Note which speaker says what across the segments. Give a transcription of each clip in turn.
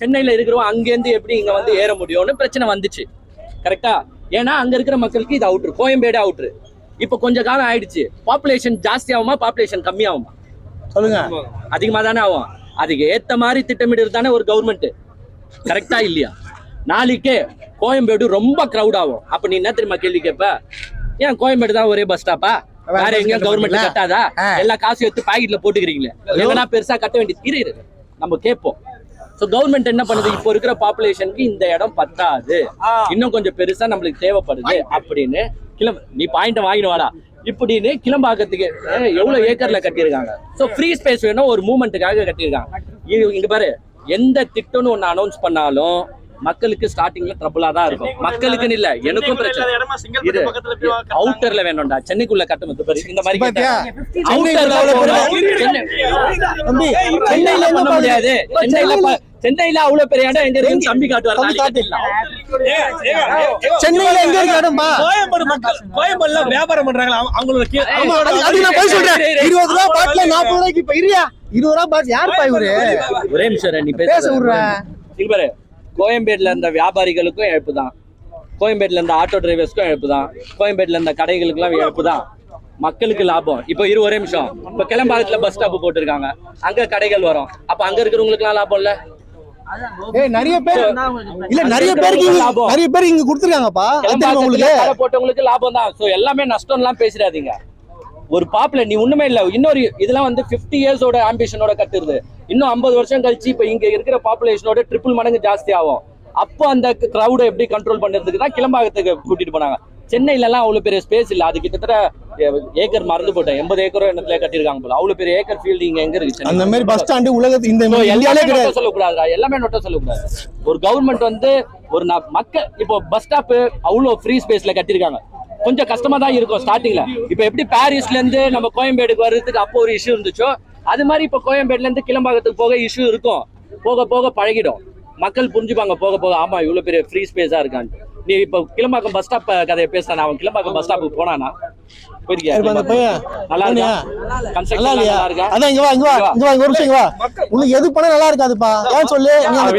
Speaker 1: சென்னையில இருக்கிறவங்க அங்கேருந்து எப்படி இங்க வந்து ஏற முடியும்னு பிரச்சனை வந்துச்சு. கரெக்டா ஏன்னா அங்க இருக்கிற மக்களுக்கு இது அவுட்ரு கோயம்பேடு அவுட்ரு இப்போ கொஞ்ச காலம் ஆயிடுச்சு. பாப்புலேஷன் ஜாஸ்தி ஆகுமா பாப்புலேஷன் கம்மியாகுமா
Speaker 2: சொல்லுங்க.
Speaker 1: அதிகமாக தானே ஆகும். அதுக்கு ஏத்த மாதிரி திட்டமிடுறது தானே ஒரு கவர்மெண்ட் கரெக்டா இல்லையா? நாளைக்கே கோயம்பேடு ரொம்ப crowd ஆகும். அப்ப நீ என்ன தெரியுமா கேள்வி கேட்ப? ஏன் கோயம்பேடு தான் ஒரே பஸ் ஸ்டாப்பா
Speaker 2: வேற
Speaker 1: எங்கேயும் கவர்மெண்ட்? கட்டாதா. எல்லா காசு எடுத்து பாக்கெட்ல போட்டுக்கிறீங்களே. எங்கன்னா பெருசா கட்ட வேண்டியது இரு இரு. நம்ம கேட்போம். ஸோ கவர்மெண்ட் என்ன பண்ணுது? இப்போ இருக்கிற பாப்புலேஷனுக்கு இந்த இடம் பத்தாது. இன்னும் கொஞ்சம் பெருசா நம்மளுக்கு தேவைப்படுது அப்படின்னு கிளம்ப. நீ பாயிண்ட வாங்கிட்டு வாடா. இப்படின்னு கிளம்பாக்கத்துக்கு எவ்வளவு ஏக்கர்ல கட்டியிருக்காங்க? ஸோ ஃப்ரீ ஸ்பேஸ் வேணும் ஒரு மூமெண்ட்டுக்காக கட்டியிருக்காங்க. இங்க பாரு எந்த திட்டம்னு ஒன்று அனௌன்ஸ் பண்ணாலும் மக்களுக்கு ஸ்டார்டிங்ல ட்ரபிளா தான் இருக்கும். மக்களுக்குன்னு இல்ல எனக்கும் பிரச்சனை. இது அவுட்டர்ல வேணும்டா. சென்னைக்குள்ள கட்டணும் பாரு. இந்த மாதிரி சென்னையில
Speaker 2: சென்னையில
Speaker 1: பண்ண முடியாது? சென்னையில சென்னையில அவ்வளவு பெரிய இடம் எங்க இருக்கு? தம்பி காட்டுவார்.
Speaker 2: சென்னையில எங்க இருக்கு இடம்பா
Speaker 3: கோயம்பேடு மக்கள் கோயம்பேடுல வியாபாரம் பண்றாங்களா? அவங்க- அவங்களோட
Speaker 2: அது நான் போய் சொல்றேன். இருபது ரூபா பாட்டில நாற்பது ரூபாய்க்கு இப்ப இருயா இருபது ரூபா பாட்டில். யாருப்பா இவரு?
Speaker 1: ஒரே நிமிஷம் நீ
Speaker 2: பேச
Speaker 1: பேச கோயம்பேடுல இருந்த வியாபாரிகளுக்கும் இழப்பு தான் கோயம்பேடுல இருந்த ஆட்டோ டிரைவர்ஸ்க்கும் இழப்பு தான் கோயம்பேடுல இருந்த கடைகளுக்குலாம் இழப்பு தான் மக்களுக்கு லாபம். இப்போ இரு ஒரே நிமிஷம். இப்போ கிளம்பாக்கத்துல பஸ் ஸ்டாப் போட்டிருக்காங்க. அங்க கடைகள் வரும். அப்ப அங்க இருக்கிறவங்களுக்குலாம் லாபம் இல்ல?
Speaker 2: நிறைய பேர் இல்ல நிறைய பேருக்கு. நிறைய பேர் இங்க கொடுத்துருக்காங்கப்பா. உங்களுக்கு?
Speaker 1: போட்டவங்களுக்கு லாபம் தான். ஸோ எல்லாமே நஷ்டம்லாம் பேசிடாதீங்க. ஒரு பாப்புல நீ ஒண்ணுமே இல்ல. இன்னொரு இதெல்லாம் வந்து 50 இயர்ஸோட ஆம்பிஷனோட கட்டுறது இன்னும் 50 வருஷம் கழிச்சு இப்ப இங்க இருக்கிற பாப்புலேஷனோட ட்ரிபிள் மடங்கு ஜாஸ்தி ஆகும். அப்போ அந்த கிரௌடை எப்படி கண்ட்ரோல் பண்றதுக்கு தான் கிளம்பாக்கத்துக்கு கூட்டிட்டு போனாங்க. சென்னையில எல்லாம் அவ்வளவு பெரிய ஸ்பேஸ் இல்ல. அது கிட்டத்தட்ட ஏக்கர் மறந்து போட்டேன். எண்பது ஏக்கரோ என்னத்துல கட்டியிருக்காங்க போல. அவ்வளவு பெரிய ஏக்கர் ஃபீல்டு இங்க எங்க இருக்கு
Speaker 2: அந்த? மாதிரி பஸ் ஸ்டாண்டு உலகத்து இந்த
Speaker 1: எல்லாமே நொட்ட சொல்லக்கூடாதுடா. எல்லாமே நொட்ட சொல்லக்கூடாது. ஒரு கவர்மெண்ட் வந்து ஒரு மக்கள் இப்போ பஸ் ஸ்டாப் அவ்வளோ ஃப்ரீ ஸ்பேஸ்ல கட்டியிருக்காங்க. கொஞ்சம் கஷ்டமா தான் இருக்கும் ஸ்டார்டிங்ல இப்போ எப்படி பாரிஸ்ல இருந்து நம்ம கோயம்பேடுக்கு வர்றதுக்கு அப்போ ஒரு இஷ்யூ இருந்துச்சோ அது மாதிரி இப்போ கோயம்பேடுல இருந்து கிளம்பாக்கத்துக்கு போக இஷ்யூ இருக்கும். போக போக பழகிடும். மக்கள் புரிஞ்சுப்பாங்க போக போக ஆமா இவ்வளவு பெரிய ஃப்ரீ ஸ்பேஸா இருக்கான்னு நீ இப்போ கிளம்பாக்கம் பஸ் ஸ்டாப் கதையை பேசுறேன்? அவன் கிளம்பாக்கம் பஸ் ஸ்டாப்புக்கு போனானா? போயிருக்கியா?
Speaker 2: இருப்பா, அந்த பையன்
Speaker 1: நல்லா இருக்கா?
Speaker 2: நல்லா
Speaker 1: கன்ஸ்ட்ரக்ஷன்
Speaker 2: இல்லையா?
Speaker 1: நல்லா இருக்கா?
Speaker 2: அதான் இங்க வா இங்க வா இங்க வா. இங்க ஒரு நிமிஷம் இங்க வா. உனக்கு எது பண்ணா நல்லா இருக்காதுப்பா. ஏன் சொல்லு? நீ அந்த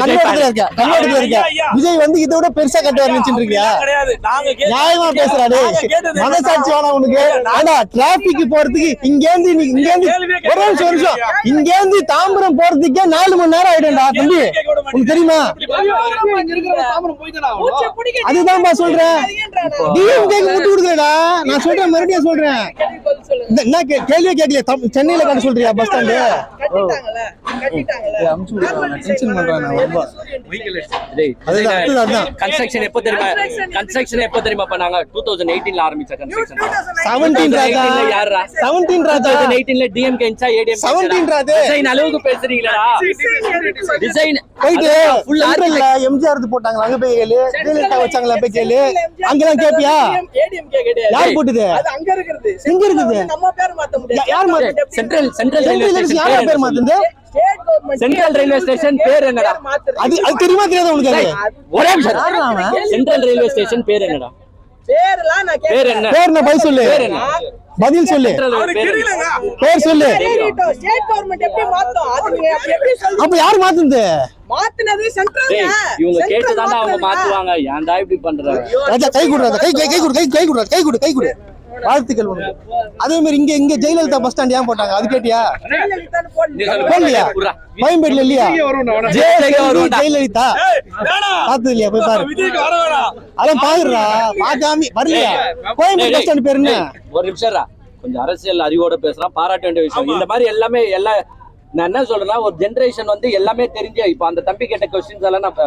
Speaker 1: விஜய்
Speaker 2: வந்து இதை விட பெருசா கட்டுவார்
Speaker 3: கேட்டது-
Speaker 2: நியாயமா பேசுறாரு மனசாட்சி உனக்கு. ஆனா டிராபிக் போறதுக்கு இங்க இருந்து இங்க இருந்து ஒரு நிமிஷம் ஒரு நிமிஷம். இங்க இருந்து தாம்பரம் போறதுக்கே நாலு மணி நேரம் ஆயிடும்டா தம்பி. உனக்கு தெரியுமா? அதுதான்ப்பா சொல்றேன். டிஎம்கே முட்டு நான் சொல்றேன் மறுபடியும் சொல்றேன். இந்த- என்ன கே- கேள்வியே கேட்கல சென்னையில கட்ட சொல்றியா பஸ் ஸ்டாண்டு.
Speaker 1: கன்ஸ்ட்ரக்ஷன் எப்போ தெரியுமா? கன்ஸ்ட்ரக்ஷன் எப்போ தெரியுமா? பண்ணாங்க டூ தௌசண்ட் எயிட்டீன்ல ஆரம்பிச்ச கன்ஸ்ட்ரக்ஷன்
Speaker 2: 17 ராஜா.
Speaker 1: யாரா
Speaker 2: 17 ராஜா.
Speaker 1: 2018 டிஎம்கே இன்ச்சா ஏடிஎம்
Speaker 2: 17 ராஜா.
Speaker 1: டிசைன் அளவுக்கு பேசுறீங்களா டிசைன்
Speaker 2: போயிட்டு
Speaker 1: ஃபுல்
Speaker 2: சென்ட்ரல்ல எம்ஜிஆர் எடுத்து போட்டாங்களா? அங்க போய் கேளு. வச்சாங்களா? போய் கேளு. அங்கெல்லாம் கேப்பியா? யார் போட்டுது?
Speaker 4: அங்க
Speaker 2: எங்க இருக்குது?
Speaker 4: நம்ம பேர் மாத்த முடியாது.
Speaker 2: யார் மாத்து
Speaker 1: central central railway
Speaker 2: central
Speaker 1: station
Speaker 2: யாரா பேர் மாத்துது?
Speaker 4: State government
Speaker 1: central railway station பேர் என்னடா
Speaker 2: அது அது தெரியுமா தெரியாதா அது?
Speaker 1: ஒரே நிமிஷம்? சென்ட்ரல் ரயில்வே ஸ்டேஷன் பேர் என்னடா
Speaker 4: பேர்லாம் நான்
Speaker 1: பேர் என்ன?
Speaker 2: பேர் என்ன? பதில் சொல்லு.
Speaker 1: பேர் என்ன?
Speaker 2: பதில் சொல்லு.
Speaker 1: பேர்
Speaker 4: ஸ்டேட் கவர்மெண்ட் எப்படி மாத்தோம்
Speaker 2: அப்ப யார்
Speaker 4: மாத்துனது சென்ட்ரல்
Speaker 1: இவங்க கேட்டுதான்டா அவங்க மாத்துவாங்க. ஏன்டா இப்படி பண்றாங்க
Speaker 2: கை கொடு ராஜா கை கை கை கொடு கை கை கொடு கை கொடு கை கொடு. வாழ்த்துக்கள் உனக்கு. அதே மாதிரி இங்க இங்க ஜெயலலிதா பஸ் ஸ்டாண்ட் ஏன் போட்டாங்க? அது கேட்டியா. போடலையா. கோயம்பேடுல இல்லையா?
Speaker 1: ஜெயலலிதா
Speaker 2: பார்த்தது இல்லையா போய் பாரு. அதான் பாக்குறா. பார்க்காம வரலையா? கோயம்பேடு பஸ் ஸ்டாண்ட் பேர் என்ன?
Speaker 1: ஒரு நிமிஷம். கொஞ்சம் அரசியல் அறிவோட பேசுறான் பாராட்ட வேண்டிய விஷயம். இந்த மாதிரி எல்லாமே எல்லா நான் என்ன சொல்றேன்னா ஒரு ஜெனரேஷன் வந்து எல்லாமே தெரிஞ்ச இப்ப அந்த தம்பி கேட்ட கொஸ்டின்ஸ் எல்லாம் நான்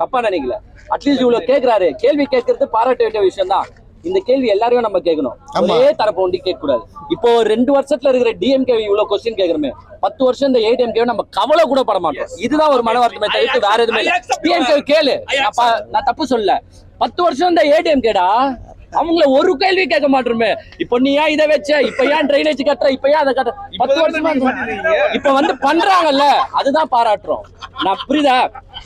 Speaker 1: தப்பா நினைக்கல. அட்லீஸ்ட் இவ்வளவு கேக்குறாரு. கேள்வி கேட்கறது பாராட்ட வேண்டிய விஷயம் தான் இந்த கேள்வி எல்லாரையும் நம்ம கேட்கணும். ஒரே தரப்பு ஒண்டி கேட்க கூடாது இப்போ ரெண்டு வருஷத்துல இருக்கிற டிஎம்கே இவ்வளவு கொஸ்டின் கேக்குறமே பத்து வருஷம் இந்த ஏடிஎம்கே நம்ம கவலை கூட பட மாட்டோம். இதுதான் ஒரு மன வருத்தமே தவிர்த்து வேற எதுவுமே டிஎம்கே கேளு. நான் தப்பு சொல்லல. பத்து வருஷம் இந்த ஏடிஎம்கேடா அவங்கள ஒரு கேள்வி கேட்க மாட்டோமே. இப்ப நீ ஏன் இதை வச்ச? இப்ப ஏன் ட்ரைனேஜ் கட்டுற? இப்ப ஏன் அதை கட்டுற? பத்து வருஷமா இப்ப வந்து பண்றாங்கல்ல. அதுதான் பாராட்டுறோம். நான் புரியுதா?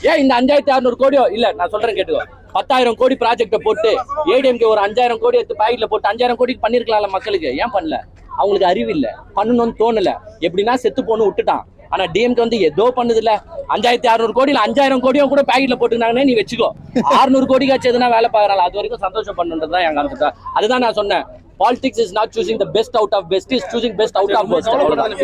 Speaker 1: ஏன் இந்த அஞ்சாயிரத்தி அறுநூறு கோடியோ? இல்ல நான் சொல்றேன் கேட்டுக்கோ. பத்தாயிரம் கோடி ப்ராஜெக்டை போட்டு ஏடிஎம்கே ஒரு அஞ்சாயிரம் கோடி எடுத்து பாக்கெட்ல போட்டு அஞ்சாயிரம் கோடிக்கு பண்ணிருக்கலாம்ல மக்களுக்கு. ஏன் பண்ணல? அவங்களுக்கு அறிவு இல்ல. பண்ணணும்னு தோணல. எப்படின்னா செத்து போன்னு விட்டுட்டான். ஆனா டிஎம்கே வந்து ஏதோ பண்ணுது இல்ல. அஞ்சாயிரத்தி அறுநூறு கோடியில அஞ்சாயிரம் கோடியும் கூட பேக்கெட்ல போட்டுக்கினாங்கன்னே நீ வச்சுக்கோ. அறுநூறு கோடிக்காச்சும் எதுனா வேலை பார்க்கறாங்க அது வரைக்கும் சந்தோஷம் பண்ணுன்றது தான் என் கருத்து. அதுதான் நான் சொன்னேன். Politics is not choosing the best out of best is choosing best out of best அவ்வளவுதான்.